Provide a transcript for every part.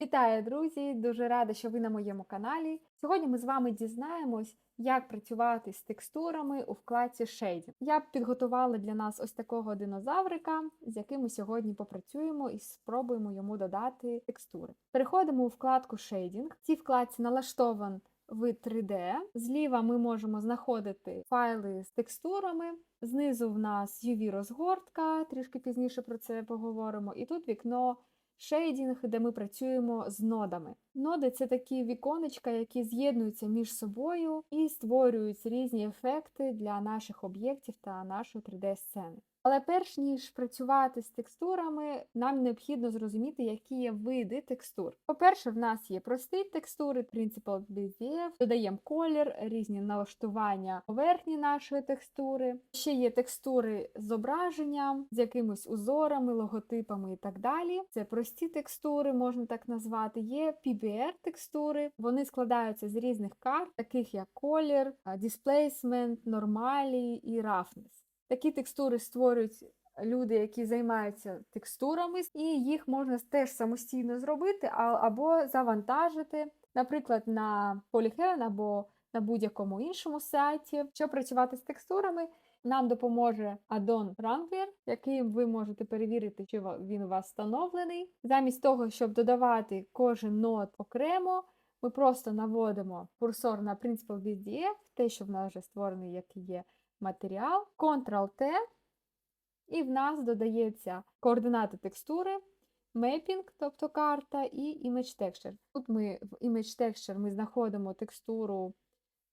Вітаю, друзі! Дуже рада, що ви на моєму каналі. Сьогодні ми з вами дізнаємось, як працювати з текстурами у вкладці Shading. Я підготувала для нас ось такого динозаврика, з яким ми сьогодні попрацюємо і спробуємо йому додати текстури. Переходимо у вкладку Shading. В цій вкладці налаштован вид 3D. Зліва ми можемо знаходити файли з текстурами. Знизу в нас UV-розгортка, трішки пізніше про це поговоримо. І тут вікно шейдінг, де ми працюємо з нодами. Ноди це такі віконечка, які з'єднуються між собою і створюють різні ефекти для наших об'єктів та нашої 3D-сцени. Але перш ніж працювати з текстурами, нам необхідно зрозуміти, які є види текстур. По-перше, в нас є прості текстури, Principal BZF, додаємо колір, різні налаштування поверхні нашої текстури. Ще є текстури з зображенням, з якимись узорами, логотипами і так далі. Це прості текстури, можна так назвати. Є PBR-текстури, вони складаються з різних карт, таких як колір, displacement, нормалі і roughness. Такі текстури створюють люди, які займаються текстурами, і їх можна теж самостійно зробити або завантажити, наприклад, на Polyheaven або на будь-якому іншому сайті. Щоб працювати з текстурами, нам допоможе Addon Wrangler, яким ви можете перевірити, чи він у вас встановлений. Замість того, щоб додавати кожен нод окремо, ми просто наводимо курсор на Principal BDF, те, що в нас вже створений, як є матеріал, Ctrl-T, і в нас додається координати текстури, Mapping, тобто карта, і Image Texture. Тут ми в Image Texture ми знаходимо текстуру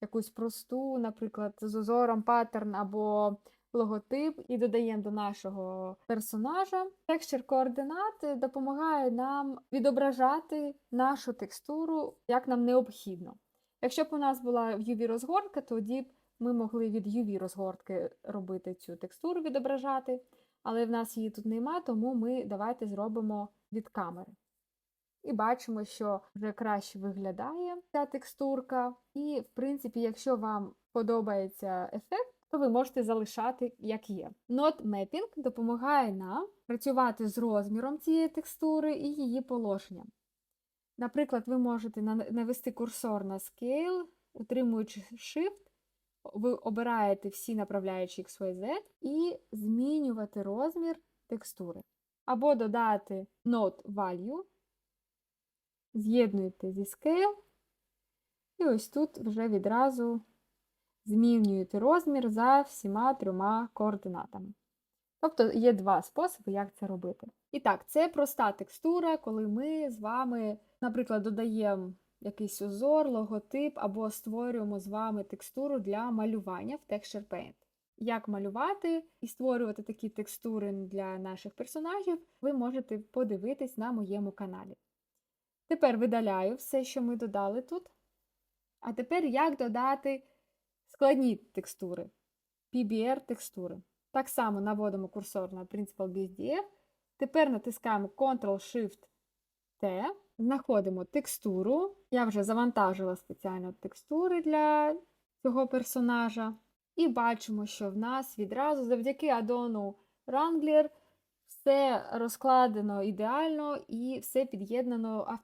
якусь просту, наприклад, з узором паттерн або логотип, і додаємо до нашого персонажа. Texture координати допомагає нам відображати нашу текстуру, як нам необхідно. Якщо б у нас була UV-розгортка, тоді б ми могли від UV-розгортки робити цю текстуру, відображати, але в нас її тут нема, тому ми давайте зробимо від камери. І бачимо, що вже краще виглядає ця текстурка. І, в принципі, якщо вам подобається ефект, то ви можете залишати, як є. Node Mapping допомагає нам працювати з розміром цієї текстури і її положенням. Наприклад, ви можете навести курсор на Scale, утримуючи Shift, ви обираєте всі направляючі XYZ і змінювати розмір текстури. Або додати Node Value, з'єднуєте зі Scale, і ось тут вже відразу змінюєте розмір за всіма трьома координатами. Тобто є два способи, як це робити. І так, це проста текстура, коли ми з вами, наприклад, додаємо якийсь узор, логотип, або створюємо з вами текстуру для малювання в Texture Paint. Як малювати і створювати такі текстури для наших персонажів, ви можете подивитись на моєму каналі. Тепер видаляю все, що ми додали тут. А тепер як додати складні текстури, PBR-текстури. Так само наводимо курсор на Principal BSDF. Тепер натискаємо Ctrl-Shift-T, знаходимо текстуру. Я вже завантажила спеціально текстури для цього персонажа. І бачимо, що в нас відразу завдяки адону Wrangler все розкладено ідеально і все під'єднано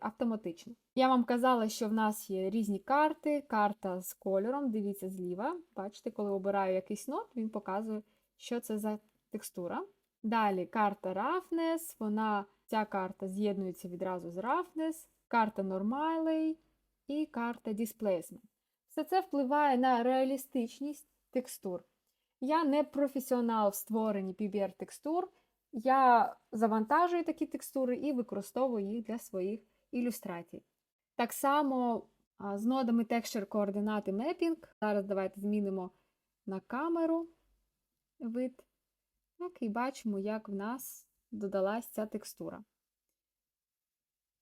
автоматично. Я вам казала, що в нас є різні карти, карта з кольором, дивіться зліва. Бачите, коли обираю якийсь нот, він показує, що це за текстура. Далі карта Roughness, вона, ця карта з'єднується відразу з Roughness, карта Normally і карта Displacement. Все це впливає на реалістичність текстур. Я не професіонал в створенні PBR-текстур. Я завантажую такі текстури і використовую їх для своїх ілюстрацій. Так само з нодами Texture координати Mapping. Зараз давайте змінимо на камеру вид. Так, і бачимо, як в нас додалась ця текстура.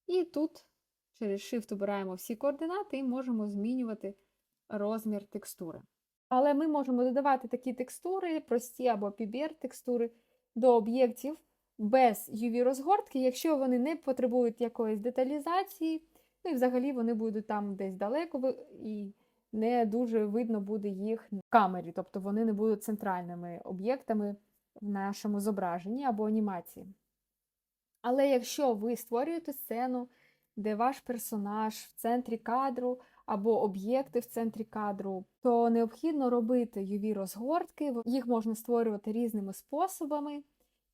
І тут через Shift обираємо всі координати і можемо змінювати розмір текстури. Але ми можемо додавати такі текстури, прості або PBR-текстури до об'єктів без UV-розгортки, якщо вони не потребують якоїсь деталізації, ну і взагалі вони будуть там десь далеко і не дуже видно буде їх в камері, тобто вони не будуть центральними об'єктами в нашому зображенні або анімації. Але якщо ви створюєте сцену, де ваш персонаж в центрі кадру або об'єкти в центрі кадру, то необхідно робити UV розгортки. Їх можна створювати різними способами,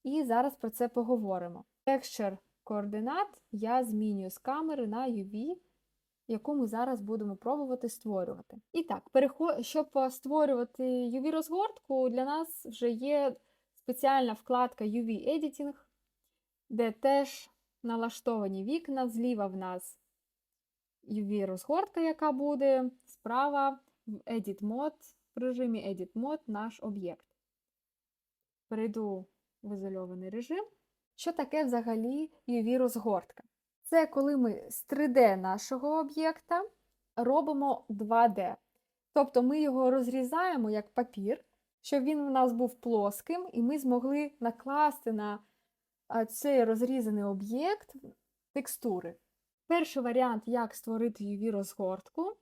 і зараз про це поговоримо. Texture координат я змінюю з камери на UV, яку ми зараз будемо пробувати створювати. І так, щоб створювати UV розгортку, для нас вже є спеціальна вкладка UV Editing, де теж налаштовані вікна. Зліва в нас UV розгортка, яка буде, справа в Edit Mode, в режимі Edit Mode наш об'єкт. Перейду в ізольований режим. Що таке взагалі UV розгортка? Це коли ми з 3D нашого об'єкта робимо 2D. Тобто ми його розрізаємо як папір, щоб він у нас був плоским, і ми змогли накласти на цей розрізаний об'єкт текстури. Перший варіант, як створити UV розгортку.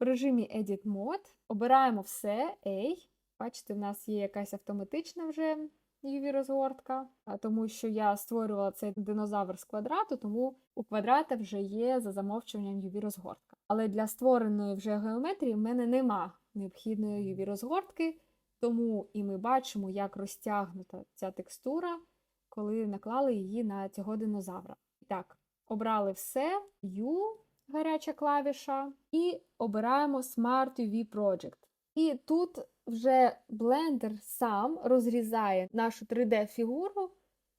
В режимі Edit Mode обираємо все A. Бачите, в нас є якась автоматична вже UV розгортка, тому що я створювала цей динозавр з квадрату, тому у квадрата вже є за замовчуванням UV розгортка. Але для створеної вже геометрії в мене нема необхідної UV розгортки, тому і ми бачимо, як розтягнута ця текстура, коли наклали її на цього динозавра. І так, обрали все, U, гаряча клавіша, і обираємо Smart UV Project. І тут вже блендер сам розрізає нашу 3D-фігуру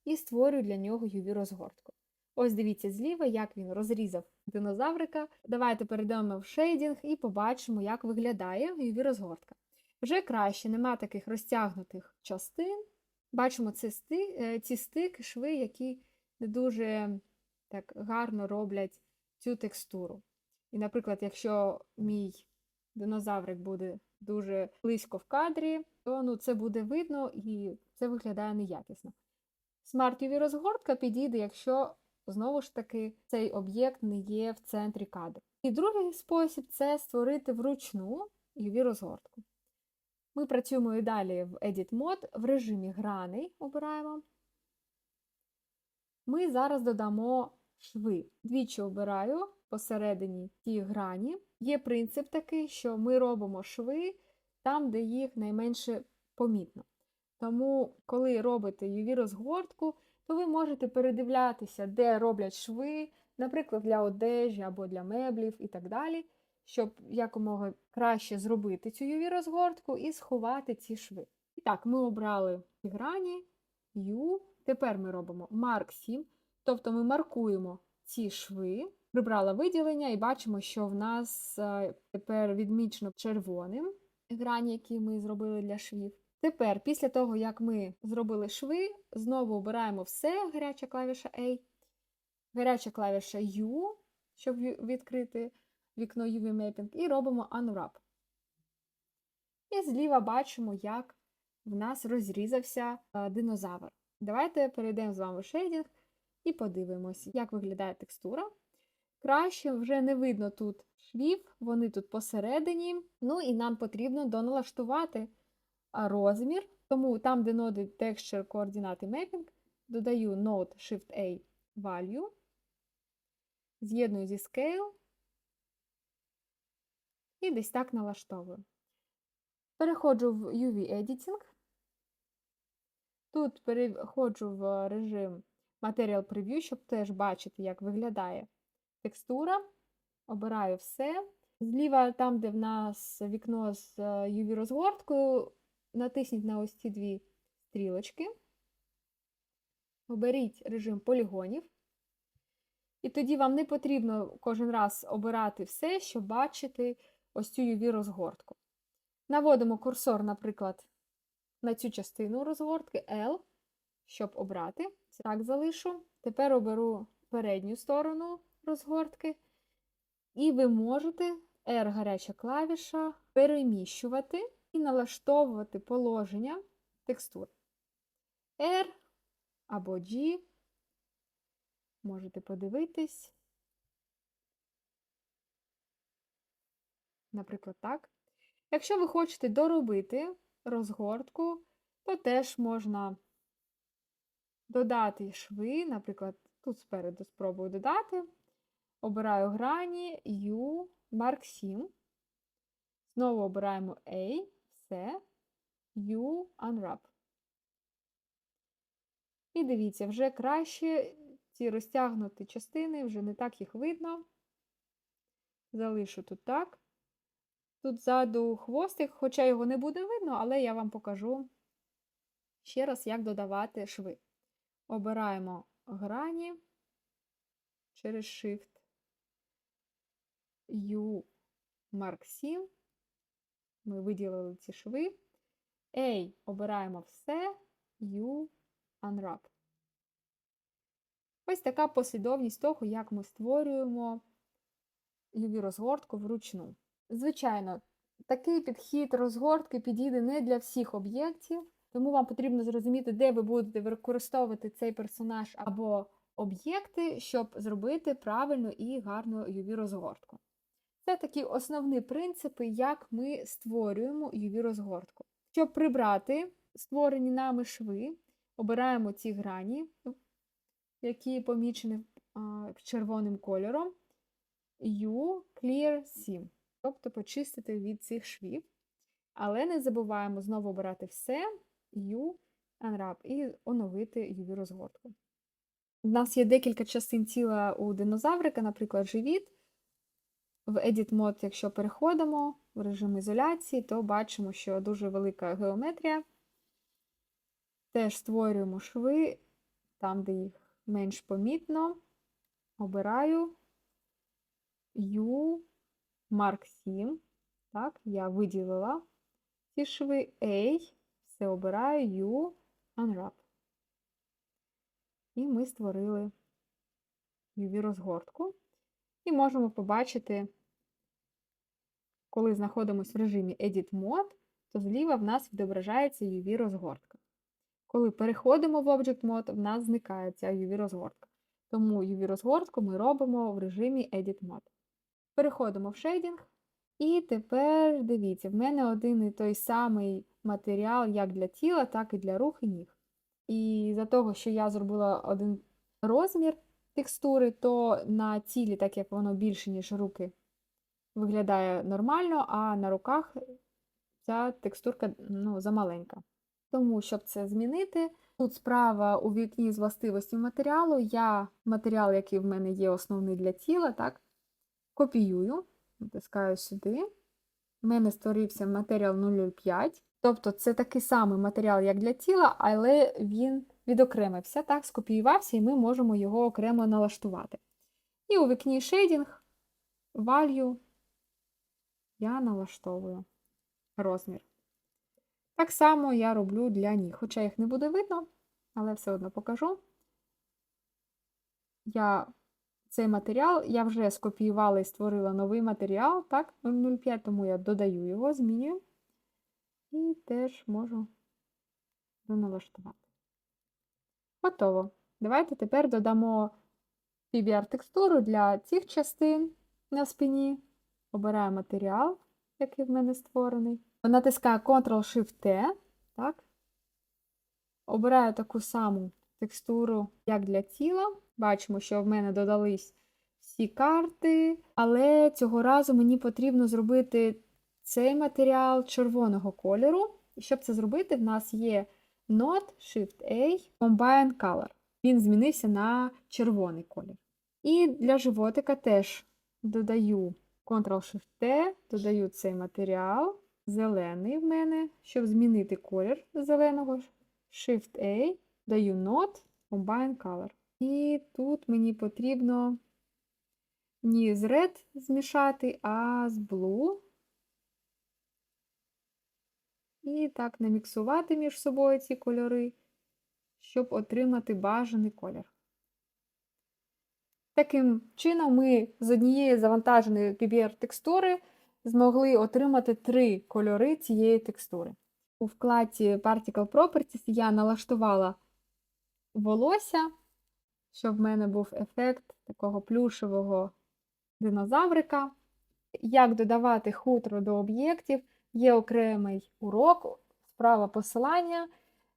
і створює для нього UV розгортку. Ось дивіться зліва, як він розрізав динозаврика. Давайте перейдемо в шейдінг і побачимо, як виглядає UV розгортка. Вже краще, нема таких розтягнутих частин. Бачимо ці, сти, ці стики, шви, які не дуже так гарно роблять цю текстуру. І, наприклад, якщо мій динозаврик буде дуже близько в кадрі, то ну, це буде видно і це виглядає неякісно. Smart UV розгортка підійде, якщо знову ж таки цей об'єкт не є в центрі кадру. І другий спосіб це створити вручну UV розгортку. Ми працюємо і далі в Edit Mode в режимі граней обираємо. Ми зараз додамо шви. Двічі обираю посередині ті грані. Є принцип такий, що ми робимо шви там, де їх найменше помітно. Тому, коли робите UV розгортку, то ви можете передивлятися, де роблять шви, наприклад, для одежі або для меблів і так далі, щоб якомога краще зробити цю UV розгортку і сховати ці шви. І так, ми обрали грані, U. Тепер ми робимо Mark 7, тобто ми маркуємо ці шви, прибрала виділення і бачимо, що в нас тепер відмічено червоним грані, які ми зробили для швів. Тепер, після того, як ми зробили шви, знову обираємо все, гаряча клавіша A, гаряча клавіша U, щоб відкрити вікно UV Mapping, і робимо Unwrap. І зліва бачимо, як в нас розрізався динозавр. Давайте перейдемо з вами в шейдінг і подивимося, як виглядає текстура. Краще вже не видно тут швів, вони тут посередині. Ну і нам потрібно доналаштувати розмір. Тому там, де ноди Texture, координати Mapping, додаю Node Shift-A Value, з'єдную зі Scale і десь так налаштовую. Переходжу в UV Editing. Тут переходжу в режим Material Preview, щоб теж бачити, як виглядає текстура. Обираю все. Зліва, там, де в нас вікно з UV-розгорткою, натисніть на ось ці дві стрілочки. Оберіть режим полігонів. І тоді вам не потрібно кожен раз обирати все, щоб бачити ось цю UV-розгортку. Наводимо курсор, наприклад, на цю частину розгортки L, щоб обрати. Так залишу. Тепер оберу передню сторону розгортки. І ви можете R гаряча клавіша переміщувати і налаштовувати положення текстур. R або G. Можете подивитись. Наприклад, так. Якщо ви хочете доробити розгортку, то теж можна додати шви, наприклад, тут спереду спробую додати, Обираю грані U, Mark 7. Знову обираємо A, все, U, Unwrap. І дивіться, вже краще ці розтягнуті частини, вже не так їх видно. Залишу тут так. Тут ззаду хвостик, хоча його не буде видно, але я вам покажу ще раз, як додавати шви. Обираємо грані через Shift, U, Mark 7. Ми виділили ці шви. A обираємо все, U, Unwrap. Ось така послідовність того, як ми створюємо UV-розгортку вручну. Звичайно, такий підхід розгортки підійде не для всіх об'єктів, тому вам потрібно зрозуміти, де ви будете використовувати цей персонаж або об'єкти, щоб зробити правильну і гарну UV-розгортку. Це такі основні принципи, як ми створюємо UV-розгортку. Щоб прибрати створені нами шви, обираємо ці грані, які помічені червоним кольором, U Clear 7, тобто почистити від цих швів. Але не забуваємо знову обирати все, U Unwrap і оновити UV-розгортку. У нас є декілька частин тіла у динозаврика, наприклад, живіт. В Edit Mode, якщо переходимо в режим ізоляції, то бачимо, що дуже велика геометрія. Теж створюємо шви там, де їх менш помітно. Обираю U Mark 7. Так, я виділила ці шви A, все обираю U Unwrap. І ми створили UV-розгортку. І можемо побачити, коли знаходимося в режимі Edit Mode, то зліва в нас відображається UV-розгортка. Коли переходимо в Object Mode, в нас зникає ця UV-розгортка. Тому UV-розгортку ми робимо в режимі Edit Mode. Переходимо в Shading. І тепер дивіться, в мене один і той самий матеріал як для тіла, так і для рук і ніг. І за того, що я зробила один розмір текстури, то на тілі, так як воно більше, ніж руки, виглядає нормально, а на руках ця текстурка ну, замаленька. Тому, щоб це змінити, тут справа у вікні з властивості матеріалу, я матеріал, який в мене є основний для тіла, так, копіюю, натискаю сюди. У мене створився матеріал 005. Тобто це такий самий матеріал, як для тіла, але він відокремився, так, скопіювався, і ми можемо його окремо налаштувати. І у вікні Shading, Value я налаштовую розмір. Так само я роблю для ніг, хоча їх не буде видно, але все одно покажу. Я цей матеріал я вже скопіювала і створила новий матеріал, так, 005, тому я додаю його, змінюю. І теж можу доналаштувати. Готово. Давайте тепер додамо PBR-текстуру для цих частин на спині. Обираю матеріал, який в мене створений. Натискаю Ctrl-Shift-T. Так. Обираю таку саму текстуру, як для тіла. Бачимо, що в мене додались всі карти, але цього разу мені потрібно зробити цей матеріал червоного кольору. І щоб це зробити, в нас є Node Shift-A Combine Color. Він змінився на червоний колір. І для животика теж додаю Ctrl-Shift-T, додаю цей матеріал, зелений в мене, щоб змінити колір зеленого Shift-A, даю Node Combine Color. І тут мені потрібно не з Red змішати, а з Blue. І так наміксувати між собою ці кольори, щоб отримати бажаний колір. Таким чином, ми з однієї завантаженої PBR-текстури змогли отримати три кольори цієї текстури. У вкладці Particle Properties я налаштувала волосся, щоб в мене був ефект такого плюшевого динозаврика. Як додавати хутро до об'єктів, є окремий урок, справа посилання.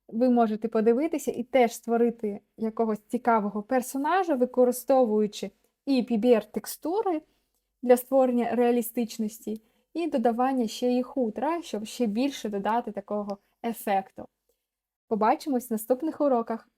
Ви можете подивитися і теж створити якогось цікавого персонажа, використовуючи і PBR-текстури для створення реалістичності, і додавання ще і хутра, щоб ще більше додати такого ефекту. Побачимось в наступних уроках!